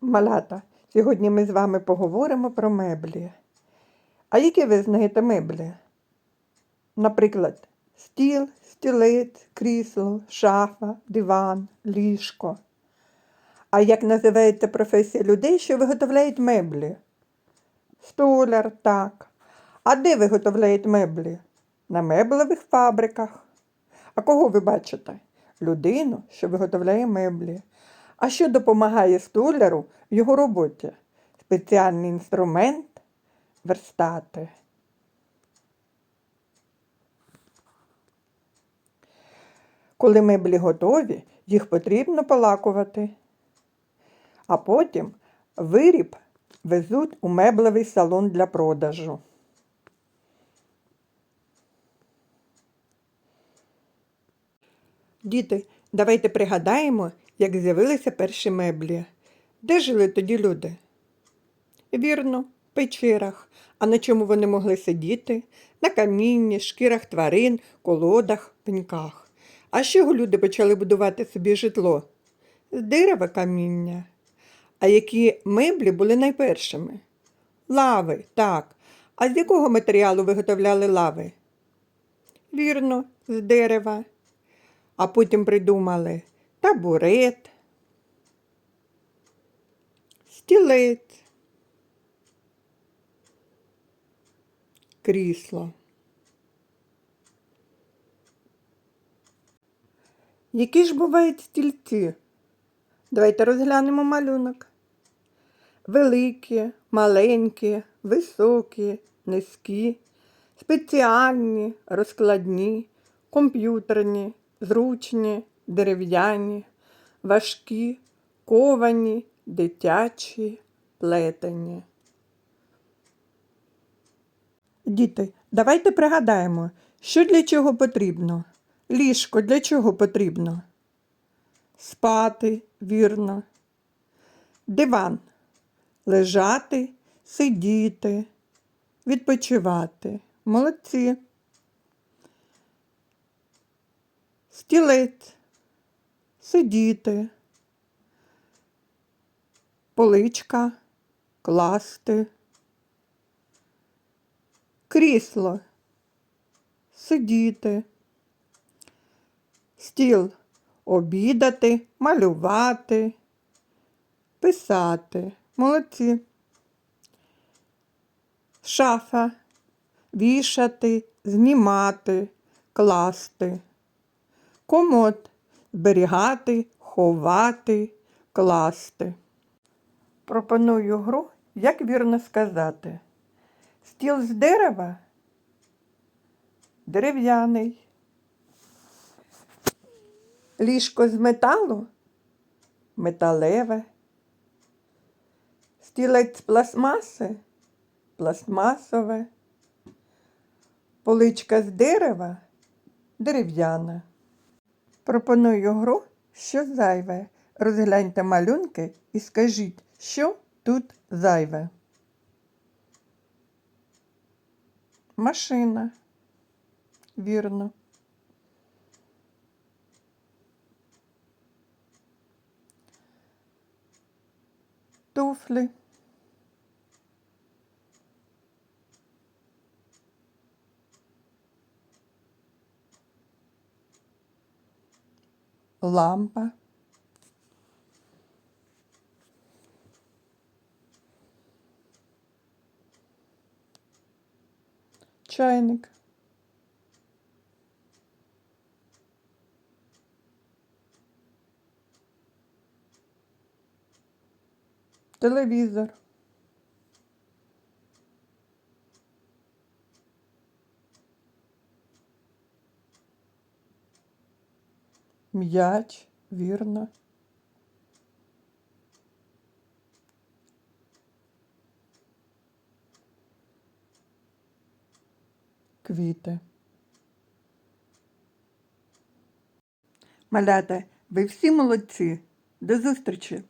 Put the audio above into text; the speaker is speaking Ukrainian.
Малята, сьогодні ми з вами поговоримо про меблі. А які ви знаєте меблі? Наприклад, стіл, стілець, крісло, шафа, диван, ліжко. А як називається професія людей, що виготовляють меблі? Столяр, так. А де виготовляють меблі? На меблевих фабриках. А кого ви бачите? Людину, що виготовляє меблі. А що допомагає столяру в його роботі? Спеціальний інструмент верстати. Коли меблі готові, їх потрібно полакувати. А потім виріб везуть у меблевий салон для продажу. Діти, давайте пригадаємо, як з'явилися перші меблі. Де жили тоді люди? Вірно, в печерах. А на чому вони могли сидіти? На камінні, шкірах тварин, колодах, пеньках. А з чого люди почали будувати собі житло? З дерева каміння. А які меблі були найпершими? Лави, так. А з якого матеріалу виготовляли лави? Вірно, з дерева. А потім придумали табурет, стілець, крісло. Які ж бувають стільці? Давайте розглянемо малюнок. Великі, маленькі, високі, низькі, спеціальні, розкладні, комп'ютерні, зручні, дерев'яні, важкі, ковані, дитячі, плетені. Діти, давайте пригадаємо, що для чого потрібно. Ліжко для чого потрібно? Спати, вірно. Диван. Лежати, сидіти, відпочивати. Молодці. Стілець. Сидіти. Поличка. Класти. Крісло. Сидіти. Стіл обідати, малювати, писати. Молодці. Шафа вішати, знімати, класти. Комод зберігати, ховати, класти. Пропоную гру, як вірно сказати. Стіл з дерева дерев'яний. Ліжко з металу металеве. Стілець з пластмаси пластмасове. Поличка з дерева дерев'яна. Пропоную гру, що зайве. Розгляньте малюнки і скажіть, що тут зайве. Машина. Вірно. туфлі. Лампа. Чайник. телевізор. М'яч, вірно. Квіти. Малята, ви всі молодці. До зустрічі!